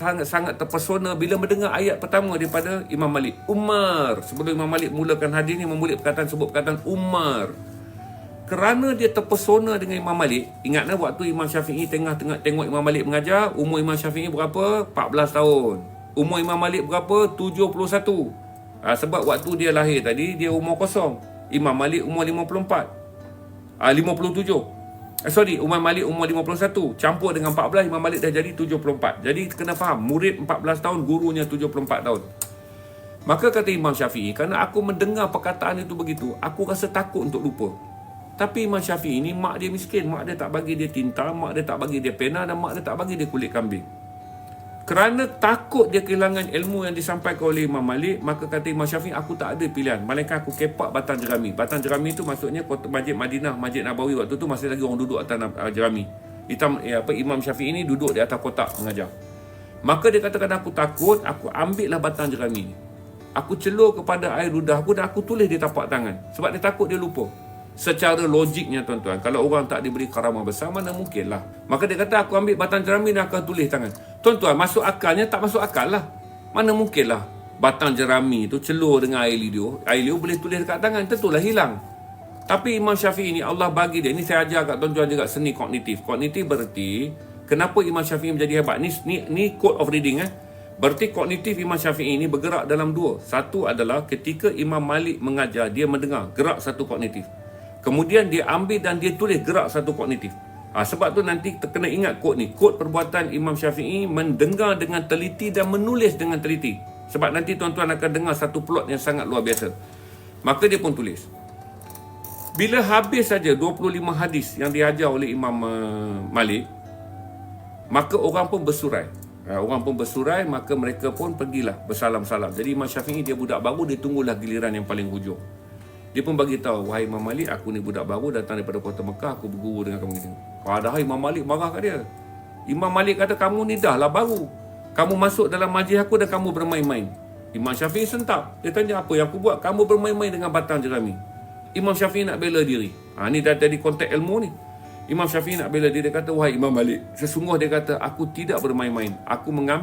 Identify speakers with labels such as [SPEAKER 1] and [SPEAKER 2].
[SPEAKER 1] sangat sangat terpesona bila mendengar ayat pertama daripada Imam Malik. Umar. Sebelum Imam Malik mulakan hadis ni memulai perkataan sebut perkataan Umar. Kerana dia terpesona dengan Imam Malik, ingatlah waktu Imam Syafi'i tengah-tengah tengok Imam Malik mengajar, umur Imam Syafi'i berapa? 14 tahun. Umur Imam Malik berapa? 71. Ha, sebab waktu dia lahir tadi, dia umur kosong. Imam Malik umur 54. Ah 57. Eh, sorry, Umar Malik umur 51. Campur dengan 14, Imam Malik dah jadi 74. Jadi kena faham, murid 14 tahun, gurunya 74 tahun. Maka kata Imam Syafi'i, kerana aku mendengar perkataan itu begitu, aku rasa takut untuk lupa. Tapi Imam Syafi'i ni mak dia miskin, mak dia tak bagi dia tinta, mak dia tak bagi dia pena dan mak dia tak bagi dia kulit kambing. Kerana takut dia kehilangan ilmu yang disampaikan oleh Imam Malik, maka kata Imam Syafi'i, aku tak ada pilihan. Melainkan aku kepak batang jerami. Batang jerami itu maksudnya kota Masjid Madinah, Masjid Nabawi waktu tu masih lagi orang duduk atas uh, jerami. Hitam, eh, apa, Imam Syafi'i ini duduk di atas kotak mengajar. Maka dia katakan aku takut, aku ambil lah batang jerami ni. Aku celur kepada air ludah aku dan aku tulis di tapak tangan. Sebab dia takut dia lupa. Secara logiknya tuan-tuan, kalau orang tak diberi karamah besar, mana mungkin lah. Maka dia kata, aku ambil batang jerami dan akan tulis tangan. Tuan-tuan, masuk akalnya tak masuk akal lah. Mana mungkin lah. Batang jerami tu celur dengan air liur. Air liur boleh tulis dekat tangan, tentulah hilang. Tapi Imam Syafi'i ni Allah bagi dia. Ni saya ajar kat tuan-tuan juga seni kognitif. Kognitif berarti, kenapa Imam Syafi'i menjadi hebat? Ni, ni, ni code of reading eh. Berarti kognitif Imam Syafi'i ini bergerak dalam dua. Satu adalah ketika Imam Malik mengajar, dia mendengar gerak satu kognitif. Kemudian dia ambil dan dia tulis gerak satu kognitif. Ha, sebab tu nanti kena ingat kod ni. Kod perbuatan Imam Syafi'i mendengar dengan teliti dan menulis dengan teliti. Sebab nanti tuan-tuan akan dengar satu plot yang sangat luar biasa. Maka dia pun tulis. Bila habis saja 25 hadis yang diajar oleh Imam uh, Malik, maka orang pun bersurai. Ha, orang pun bersurai, maka mereka pun pergilah bersalam-salam. Jadi Imam Syafi'i dia budak baru, dia tunggulah giliran yang paling hujung. Dia pun bagi tahu, wahai Imam Malik, aku ni budak baru datang daripada kota Mekah, aku berguru dengan kamu ni. Padahal Imam Malik marah kat dia. Imam Malik kata, kamu ni dah lah baru. Kamu masuk dalam majlis aku dan kamu bermain-main. Imam Syafi'i sentap. Dia tanya, apa yang aku buat? Kamu bermain-main dengan batang jerami. Imam Syafi'i nak bela diri. Ha, ni dah jadi konteks ilmu ni. Imam Syafi'i nak bela diri. Dia kata, wahai Imam Malik. Sesungguh dia kata, aku tidak bermain-main. Aku mengambil